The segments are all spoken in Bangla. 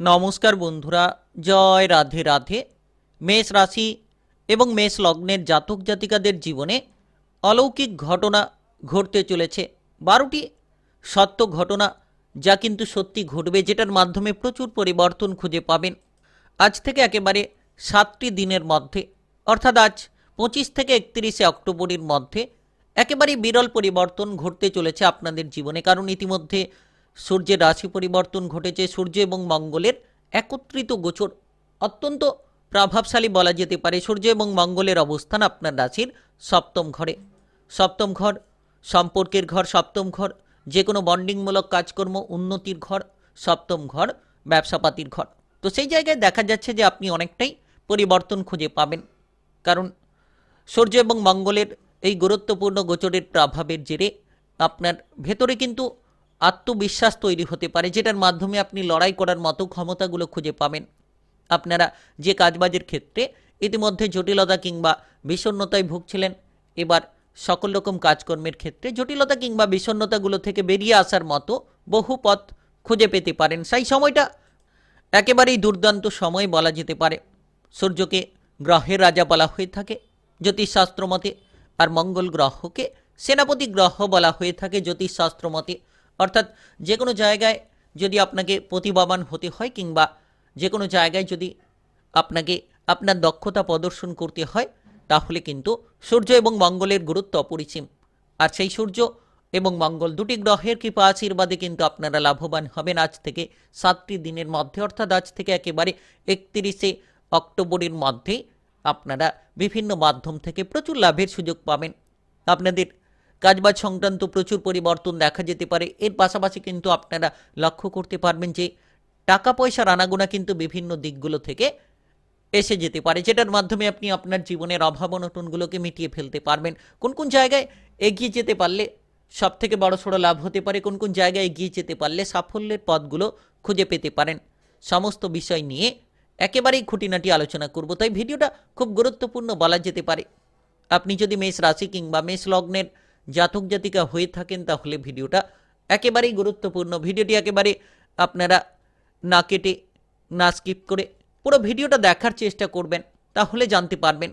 নমস্কার বন্ধুরা, জয় রাধে রাধে। মেষ রাশি এবং মেষ লগ্নের জাতক জাতিকাদের জীবনে অলৌকিক ঘটনা ঘটতে চলেছে। বারোটি সত্য ঘটনা যা কিন্তু সত্যি ঘটবে, যেটার মাধ্যমে প্রচুর পরিবর্তন খুঁজে পাবেন। আজ থেকে একেবারে সাতটি দিনের মধ্যে, অর্থাৎ আজ পঁচিশ থেকে একত্রিশে অক্টোবরের মধ্যে একেবারে বিরল পরিবর্তন ঘটতে চলেছে আপনাদের জীবনে, কারণ ইতিমধ্যে সূর্যের রাশি পরিবর্তন ঘটেছে, সূর্য এবং মঙ্গলের একত্রিত গোচর। অত্যন্ত প্রভাবশালী বলা যেতে পারে সূর্য এবং মঙ্গলের অবস্থান আপনার রাশির সপ্তম ঘরে। সপ্তম ঘর, সম্পর্কের ঘর, সপ্তম ঘর যে কোনো বন্ডিংমূলক কাজকর্ম, উন্নতির ঘর, সপ্তম ঘর, ব্যবসাপাতির ঘর। তো সেই জায়গায় দেখা যাচ্ছে যে আপনি অনেকটাই পরিবর্তন খুঁজে পাবেন। কারণ সূর্য এবং মঙ্গলের এই গুরুত্বপূর্ণ গোচরের প্রভাবের জেরে আপনার ভেতরে কিন্তু আত্মবিশ্বাস তৈরি হতে পারে, যেটার মাধ্যমে আপনি লড়াই করার মতো ক্ষমতাগুলো খুঁজে পাবেন। আপনারা যে কাজবাজের ক্ষেত্রে ইতিমধ্যে জটিলতা কিংবা বিষণ্ণতায় ভুগছিলেন, এবার সকল রকম কাজকর্মের ক্ষেত্রে জটিলতা কিংবা বিষণ্ণতাগুলো থেকে বেরিয়ে আসার মতো বহু পথ খুঁজে পেতে পারেন। সেই সময়টা একেবারেই দুর্দান্ত সময় বলা যেতে পারে। সূর্যকে গ্রহের রাজা বলা হয়ে থাকে, জ্যোতিষশাস্ত্র মতে, আর মঙ্গল গ্রহকে সেনাপতি গ্রহ বলা হয়ে থাকে, জ্যোতিষশাস্ত্র মতে। অর্থাৎ যে কোনো জায়গায় যদি আপনাকে প্রতিভাবান হতে হয় কিংবা যে কোনো জায়গায় যদি আপনাকে আপনার দক্ষতা প্রদর্শন করতে হয়, তাহলে কিন্তু সূর্য এবং মঙ্গলের গুরুত্ব অপরিসীম। আর সেই সূর্য এবং মঙ্গল দুটি গ্রহের কৃপা আশীর্বাদে কিন্তু আপনারা লাভবান হবেন আজ থেকে সাতটি দিনের মধ্যে। অর্থাৎ আজ থেকে একেবারে একত্রিশে অক্টোবরের মধ্যেই আপনারা বিভিন্ন মাধ্যম থেকে প্রচুর লাভের সুযোগ পাবেন। আপনাদের কাজবাজ সংক্রান্ত প্রচুর পরিবর্তন দেখা যেতে পারে। এর পাশাপাশি কিন্তু আপনারা লক্ষ্য করতে পারবেন যে, টাকা পয়সার আনাগোনা কিন্তু বিভিন্ন দিকগুলো থেকে এসে যেতে পারে, যেটার মাধ্যমে আপনি আপনার জীবনের অভাব অনটনগুলোকে মিটিয়ে ফেলতে পারবেন। কোন কোন জায়গায় এগিয়ে যেতে পারলে সব থেকে বড় সড়ো লাভ হতে পারে, কোন কোন জায়গায় এগিয়ে যেতে পারলে সাফল্যের পথগুলো খুঁজে পেতে পারেন। সমস্ত বিষয় নিয়ে একেবারেই খুঁটিনাটি আলোচনা করব। তাই ভিডিওটা খুব গুরুত্বপূর্ণ বলা যেতে পারে। আপনি যদি মেষ রাশি কিংবা মেষ লগ্নের জাতক জাতিকা হয়ে থাকেন, তাহলে ভিডিওটা একেবারেই গুরুত্বপূর্ণ। ভিডিওটি একেবারে আপনারা না কেটে, না স্কিপ করে পুরো ভিডিওটা দেখার চেষ্টা করবেন, তাহলে জানতে পারবেন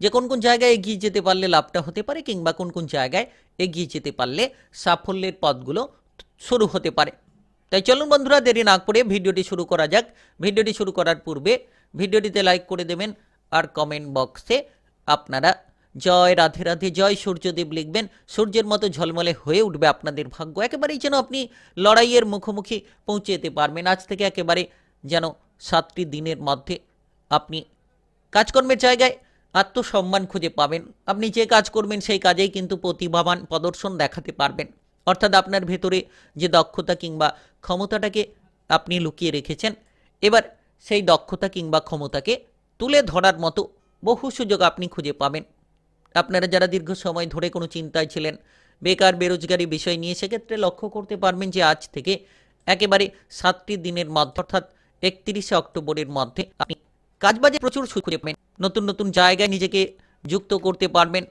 যে কোন কোন জায়গায় এগিয়ে যেতে পারলে লাভটা হতে পারে কিংবা কোন কোন জায়গায় এগিয়ে যেতে পারলে সাফল্যের পথগুলো শুরু হতে পারে। তাই চলুন বন্ধুরা, দেরি না করে ভিডিওটি শুরু করা যাক। ভিডিওটি শুরু করার পূর্বে ভিডিওটিতে লাইক করে দেবেন আর কমেন্ট বক্সে আপনারা জয় রাধে রাধে, জয় সূর্যদেব লিখবেন। সূর্যের মতো ঝলমলে হয়ে উঠবে আপনাদের ভাগ্য। একেবারেই যেন আপনি লড়াইয়ের মুখোমুখি পৌঁছে যেতে পারবেন। আজ থেকে একেবারে যেন সাতটি দিনের মধ্যে আপনি কাজকর্মের জায়গায় আত্মসম্মান খুঁজে পাবেন। আপনি যে কাজ করবেন সেই কাজেই কিন্তু প্রতিভাবান প্রদর্শন দেখাতে পারবেন। অর্থাৎ আপনার ভেতরে যে দক্ষতা কিংবা ক্ষমতাটাকে আপনি লুকিয়ে রেখেছেন, এবার সেই দক্ষতা কিংবা ক্ষমতাকে তুলে ধরার মতো বহু সুযোগ আপনি খুঁজে পাবেন। আপনারা যারা দীর্ঘ সময় ধরে কোনো চিন্তায় ছিলেন, বেকার, বেরোজগারি বিষয় নিয়ে সেক্ষেত্রে লক্ষ্য করতে পারবেন যে আজ থেকে একেবারে সাতটি দিনের মধ্যে অর্থাৎ একত্রিশে অক্টোবরের মধ্যে আপনি কাজবাজে প্রচুর সুখ খুঁজে পাবেন, নতুন নতুন জায়গায় নিজেকে যুক্ত করতে পারবেন,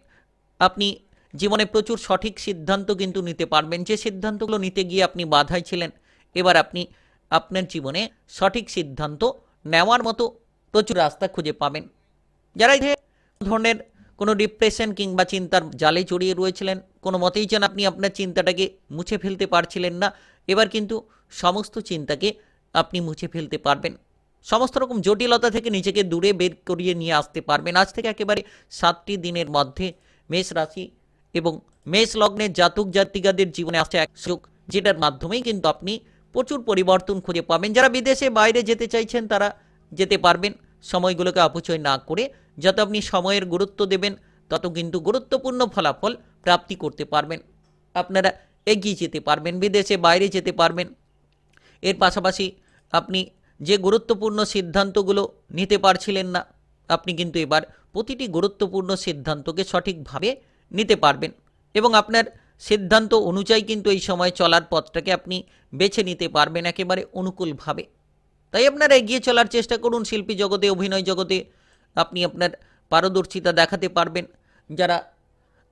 আপনি জীবনে প্রচুর সঠিক সিদ্ধান্ত কিন্তু নিতে পারবেন, যে সিদ্ধান্তগুলো নিতে গিয়ে আপনি বাধায় ছিলেন, এবার আপনি আপনার জীবনে সঠিক সিদ্ধান্ত নেওয়ার মতো প্রচুর রাস্তা খুঁজে পাবেন। যারা ধরনের কোনো ডিপ্রেশন কিংবা চিন্তার জালে জড়িয়ে রয়েছিলেন, কোনো মতেই যেন আপনি আপনার চিন্তাটাকে মুছে ফেলতে পারছিলেন না। এবার কিন্তু সমস্ত চিন্তাকে আপনি মুছে ফেলতে পারবেন। সমস্ত রকম জটিলতা থেকে নিজেকে দূরে বের করিয়ে নিয়ে আসতে পারবেন। আজ থেকে একেবারে সাতটি দিনের মধ্যে মেষ রাশি এবং মেষ লগ্নের জাতক জাতিকাদের জীবনে আসছে এক সুখ যেটার মাধ্যমেই কিন্তু আপনি প্রচুর পরিবর্তন খুঁজে পাবেন। যারা বিদেশে বাইরে যেতে চাইছেন, তারা যেতে পারবেন। সময়গুলোকে অপচয় না করে যত আপনি সময়ের গুরুত্ব দেবেন, তত কিন্তু গুরুত্বপূর্ণ ফলাফল প্রাপ্তি করতে পারবেন। আপনারা এগিয়ে যেতে পারবেন, বিদেশে বাইরে যেতে পারবেন। এর পাশাপাশি আপনি যে গুরুত্বপূর্ণ সিদ্ধান্তগুলো নিতে পারছিলেন না, আপনি কিন্তু এবার প্রতিটি গুরুত্বপূর্ণ সিদ্ধান্তকে সঠিকভাবে নিতে পারবেন এবং আপনার সিদ্ধান্ত অনুযায়ী কিন্তু এই সময় চলার পথটাকে আপনি বেছে নিতে পারবেন একেবারে অনুকূলভাবে। তাই আপনারা এগিয়ে চলার চেষ্টা করুন শিল্পী জগতে, অভিনয় জগতে আপনি আপনার পারদর্শিতা দেখাতে পারবেন। যারা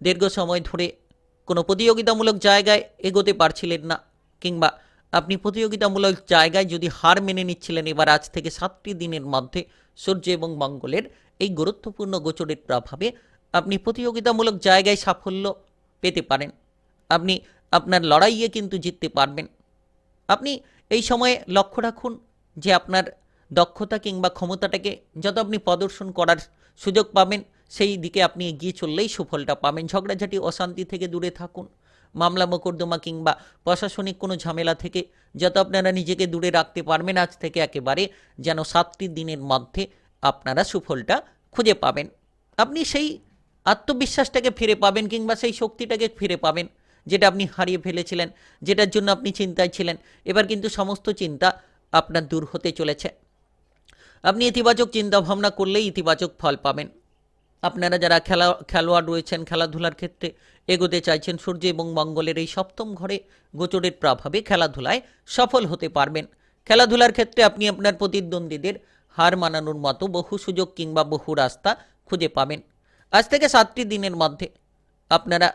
দীর্ঘ সময় ধরে কোনো প্রতিযোগিতামূলক জায়গায় এগোতে পারছিলেন না, কিংবা আপনি প্রতিযোগিতামূলক জায়গায় যদি হার মেনে নিচ্ছিলেন, এবার আজ থেকে সাতটি দিনের মধ্যে সূর্য এবং মঙ্গলের এই গুরুত্বপূর্ণ গোচরের প্রভাবে আপনি প্রতিযোগিতামূলক জায়গায় সাফল্য পেতে পারেন। আপনি আপনার লড়াইয়ে কিন্তু জিততে পারবেন। আপনি এই সময়ে লক্ষ্য রাখুন যে আপনার দক্ষতা কিংবা ক্ষমতাটাকে যত আপনি প্রদর্শন করার সুযোগ পাবেন, সেই দিকে আপনি এগিয়ে চললেই সুফলটা পাবেন। ঝগড়াঝাটি, অশান্তি থেকে দূরে থাকুন। মামলা, মোকদ্দমা কিংবা প্রশাসনিক কোনো ঝামেলা থেকে যত আপনারা নিজেকে দূরে রাখতে পারবেন, আজ থেকে একেবারে যেন সাতটি দিনের মধ্যে আপনারা সুফলটা খুঁজে পাবেন। আপনি সেই আত্মবিশ্বাসটাকে ফিরে পাবেন কিংবা সেই শক্তিটাকে ফিরে পাবেন, যেটা আপনি হারিয়ে ফেলেছিলেন, যেটার জন্য আপনি চিন্তায় ছিলেন। এবার কিন্তু সমস্ত চিন্তা আপনার দূর হতে চলেছে। আপনি ইতিবাচক চিন্তা ভাবনা করলেই ইতিবাচক ফল পাবেন। আপনারা যারা খেলা, খেলোয়াড় রয়েছেন খেলাধুলার ক্ষেত্রে, এগোতে চাইছেন সূর্য এবং মঙ্গলের এই সপ্তম ঘরে গোচরের প্রভাবে খেলাধুলায় সফল হতে পারবেন। খেলাধুলার ক্ষেত্রে আপনি আপনার প্রতিদ্বন্দ্বীদের হার মানানোর মতো বহু সুযোগ কিংবা বহু রাস্তা খুঁজে পাবেন। আজ থেকে সাতটি দিনের মধ্যে আপনারা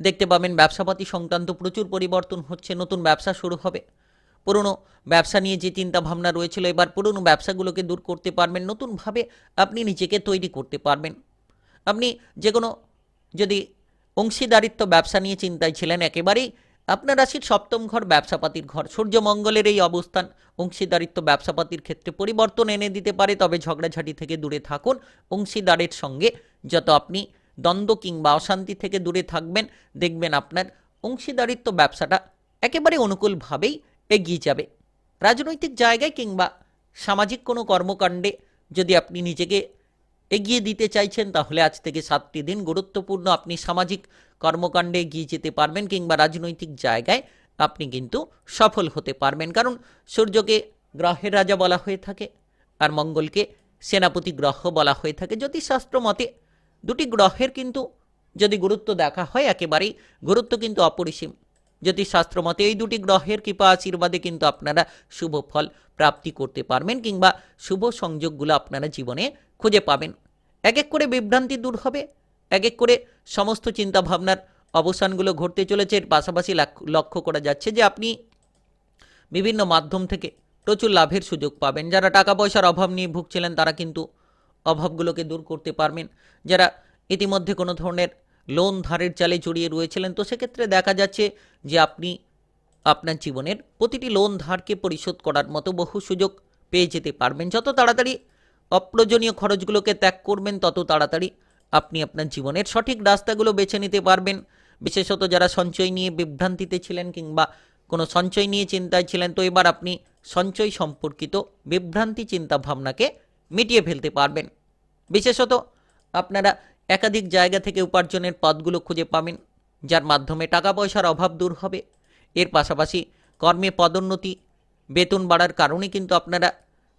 দেখতে পাবেন ব্যবসাপাতি সংক্রান্ত প্রচুর পরিবর্তন হচ্ছে, নতুন ব্যবসা শুরু হবে। পুরনো ব্যবসা নিয়ে যে চিন্তা ভাবনা রয়েছিল, এবার পুরনো ব্যবসাগুলোকে দূর করতে পারবেন, নতুনভাবে আপনি নিজেকে তৈরি করতে পারবেন। আপনি যে কোনো যদি অংশীদারিত্ব ব্যবসা নিয়ে চিন্তায় ছিলেন, একেবারেই আপনার রাশির সপ্তম ঘর ব্যবসাপাতির ঘর। সূর্যমঙ্গলের এই অবস্থান অংশীদারিত্ব ব্যবসাপাতির ক্ষেত্রে পরিবর্তন এনে দিতে পারে, তবে ঝগড়াঝাটি থেকে দূরে থাকুন। অংশীদারের সঙ্গে যত আপনি দ্বন্দ্ব কিংবা অশান্তি থেকে দূরে থাকবেন, দেখবেন আপনার অংশীদারিত্ব ব্যবসাটা একেবারে অনুকূলভাবেই এগিয়ে যাবে। রাজনৈতিক জায়গায় কিংবা সামাজিক কোনো কর্মকাণ্ডে যদি আপনি নিজেকে এগিয়ে দিতে চাইছেন, তাহলে আজ থেকে সাতটি দিন গুরুত্বপূর্ণ আপনি সামাজিক কর্মকাণ্ডে এগিয়ে যেতে পারবেন কিংবা রাজনৈতিক জায়গায় আপনি কিন্তু সফল হতে পারবেন। কারণ সূর্যকে গ্রহের রাজা বলা হয়ে থাকে আর মঙ্গলকে সেনাপতি গ্রহ বলা হয়ে থাকে। জ্যোতিষশাস্ত্র মতে দুটি গ্রহের কিন্তু যদি গুরুত্ব দেখা হয়, একেবারেই গুরুত্ব কিন্তু অপরিসীম। জ্যোতিষশাস্ত্র মতে এই দুটি গ্রহের কৃপা আশীর্বাদে কিন্তু আপনারা শুভ ফল প্রাপ্তি করতে পারবেন কিংবা শুভ সংযোগগুলো আপনারা জীবনে খুঁজে পাবেন। এক এক করে বিভ্রান্তি দূর হবে। এক এক করে সমস্ত চিন্তা ভাবনার অবসানগুলো ঘটতে চলেছে। এর পাশাপাশি লাক- লক্ষ্য করা যাচ্ছে যে আপনি বিভিন্ন মাধ্যম থেকে প্রচুর লাভের সুযোগ পাবেন। যারা টাকা পয়সার অভাব নিয়ে ভুগছিলেন তারা কিন্তু অভাবগুলোকে দূর করতে পারবেন। যারা ইতিমধ্যে কোনো ধরনের লোন ধারের চালে জড়িয়ে রয়েছিলেন। তো সেক্ষেত্রে দেখা যাচ্ছে যে আপনি আপনার জীবনের প্রতিটি লোন ধারকে পরিশোধ করার মতো বহু সুযোগ পেয়ে যেতে পারবেন। যত তাড়াতাড়ি অপ্রয়োজনীয় খরচগুলোকে ত্যাগ করবেন, তত তাড়াতাড়ি আপনি আপনার জীবনের সঠিক রাস্তাগুলো বেছে নিতে পারবেন। বিশেষত যারা সঞ্চয় নিয়ে বিভ্রান্তিতে ছিলেন কিংবা কোনো সঞ্চয় নিয়ে চিন্তায় ছিলেন, তো এবার আপনি সঞ্চয় সম্পর্কিত বিভ্রান্তি চিন্তা ভাবনাকে মিটিয়ে ফেলতে পারবেন। বিশেষত আপনারা একাধিক জায়গা থেকে উপার্জনের পথগুলো খুঁজে পাবেন, যার মাধ্যমে টাকা পয়সার অভাব দূর হবে। এর পাশাপাশি কর্মে পদোন্নতি, বেতন বাড়ার কারণে কিন্তু আপনারা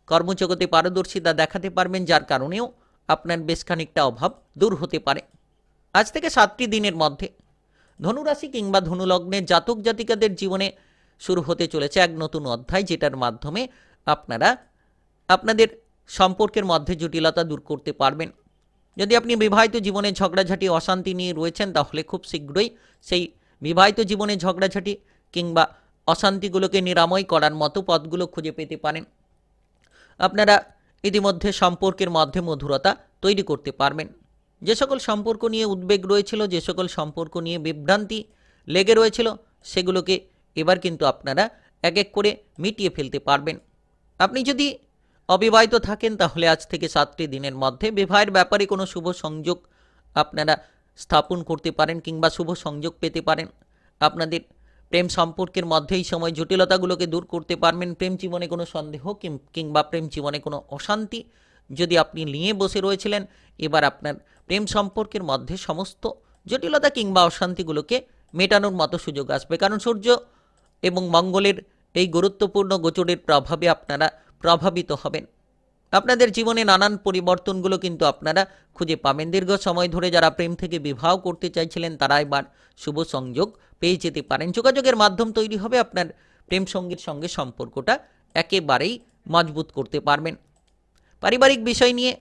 কর্মজগতে পারদর্শিতা দেখাতে পারবেন, যার কারণেও আপনার বেশ খানিকটা অভাব দূর হতে পারে। আজ থেকে সাতটি দিনের মধ্যে ধনুরাশি কিংবা ধনুলগ্নের জাতক জাতিকাদের জীবনে শুরু হতে চলেছে এক নতুন অধ্যায়, যেটার মাধ্যমে আপনারা আপনাদের সম্পর্কের মধ্যে জটিলতা দূর করতে পারবেন। যদি আপনি বিবাহিত জীবনে ঝগড়াঝাটি, অশান্তি নিয়ে রয়েছেন, তাহলে খুব শীঘ্রই সেই বিবাহিত জীবনে ঝগড়াঝাটি কিংবা অশান্তিগুলোকে নিরাময় করার মতো পথগুলো খুঁজে পেতে পারেন। আপনারা ইতিমধ্যে সম্পর্কের মধ্যে মধুরতা তৈরি করতে পারবেন। যে সকল সম্পর্ক নিয়ে উদ্বেগ রয়েছিল, যে সকল সম্পর্ক নিয়ে বিভ্রান্তি লেগে রয়েছিল, সেগুলোকে এবার কিন্তু আপনারা এক এক করে মিটিয়ে ফেলতে পারবেন। আপনি যদি অবিবাহিত থাকেন, তাহলে আজ থেকে সাতটি দিনের মধ্যে বিবাহের ব্যাপারে কোনো শুভ সংযোগ আপনারা স্থাপন করতে পারেন কিংবা শুভ সংযোগ পেতে পারেন। আপনাদের প্রেম সম্পর্কের মধ্যে এই সময় জটিলতাগুলোকে দূর করতে পারবেন। প্রেম জীবনে কোনো সন্দেহ কিংবা প্রেম জীবনে কোনো অশান্তি যদি আপনি নিয়ে বসে রয়েছিলেন, এবার আপনার প্রেম সম্পর্কের মধ্যে সমস্ত জটিলতা কিংবা অশান্তিগুলোকে মেটানোর মতো সুযোগ আসবে। কারণ সূর্য এবং মঙ্গলের এই গুরুত্বপূর্ণ গোচরের প্রভাবে আপনারা প্রভাবিত হবেন। আপনাদের জীবনে নানান পরিবর্তনগুলো কিন্তু আপনারা খুঁজে পাবেন। দীর্ঘ সময় ধরে যারা প্রেম থেকে বিবাহ করতে চাইছিলেন, তারা এবার শুভ সংযোগ পেয়ে যেতে পারেন। যোগাযোগের মাধ্যম তৈরি হবে আপনার প্রেম সঙ্গীর সঙ্গে সম্পর্কটা একেবারেই মজবুত করতে পারবেন। পারিবারিক বিষয় নিয়ে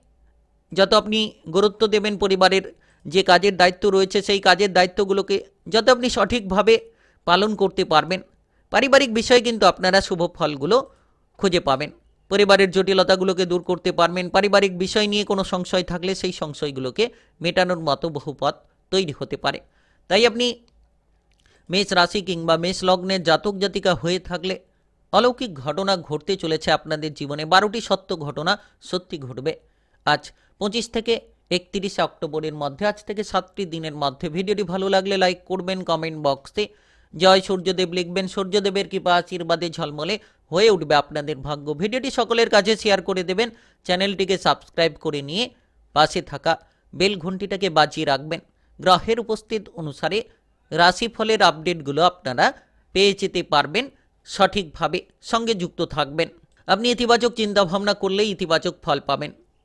যত আপনি গুরুত্ব দেবেন পরিবারের যে কাজের দায়িত্ব রয়েছে, সেই কাজের দায়িত্বগুলোকে যত আপনি সঠিকভাবে পালন করতে পারবেন। পারিবারিক বিষয়ে কিন্তু আপনারা শুভ ফলগুলো খুঁজে পাবেন। পরিবারের জটিলতাগুলোকে দূর করতে পারবেন। পারিবারিক বিষয় নিয়ে কোনো সংশয় থাকলে সেই সংশয়গুলোকে মেটানোর মতো বহু পথ তৈরি হতে পারে। তাই আপনি মেষ রাশি কিংবা মেষ লগ্নের জাতক জাতিকা হয়ে থাকলে অলৌকিক ঘটনা ঘটতে চলেছে আপনাদের জীবনে। বারোটি সত্য ঘটনা সত্যি ঘটবে। আজ পঁচিশ থেকে একত্রিশে অক্টোবরের মধ্যে, আজ থেকে সাতটি দিনের মধ্যে। ভিডিওটি ভালো লাগলে লাইক করবেন, কমেন্ট বক্সে জয় সূর্যদেব লিখবেন, সূর্যদেবের কৃপা আশীর্বাদে ঝলমলে হয়ে উঠবে আপনাদের ভাগ্য। ভিডিওটি সকলের কাছে শেয়ার করে দেবেন, চ্যানেলটিকে সাবস্ক্রাইব করে নিয়ে পাশে থাকা বেল ঘন্টিটাকে বাজিয়ে রাখবেন। গ্রহের উপস্থিত অনুসারে রাশিফলের আপডেটগুলো আপনারা পেয়ে যেতে পারবেন, সঠিকভাবে সঙ্গে যুক্ত থাকবেন। আপনি ইতিবাচক চিন্তাভাবনা করলেই ইতিবাচক ফল পাবেন।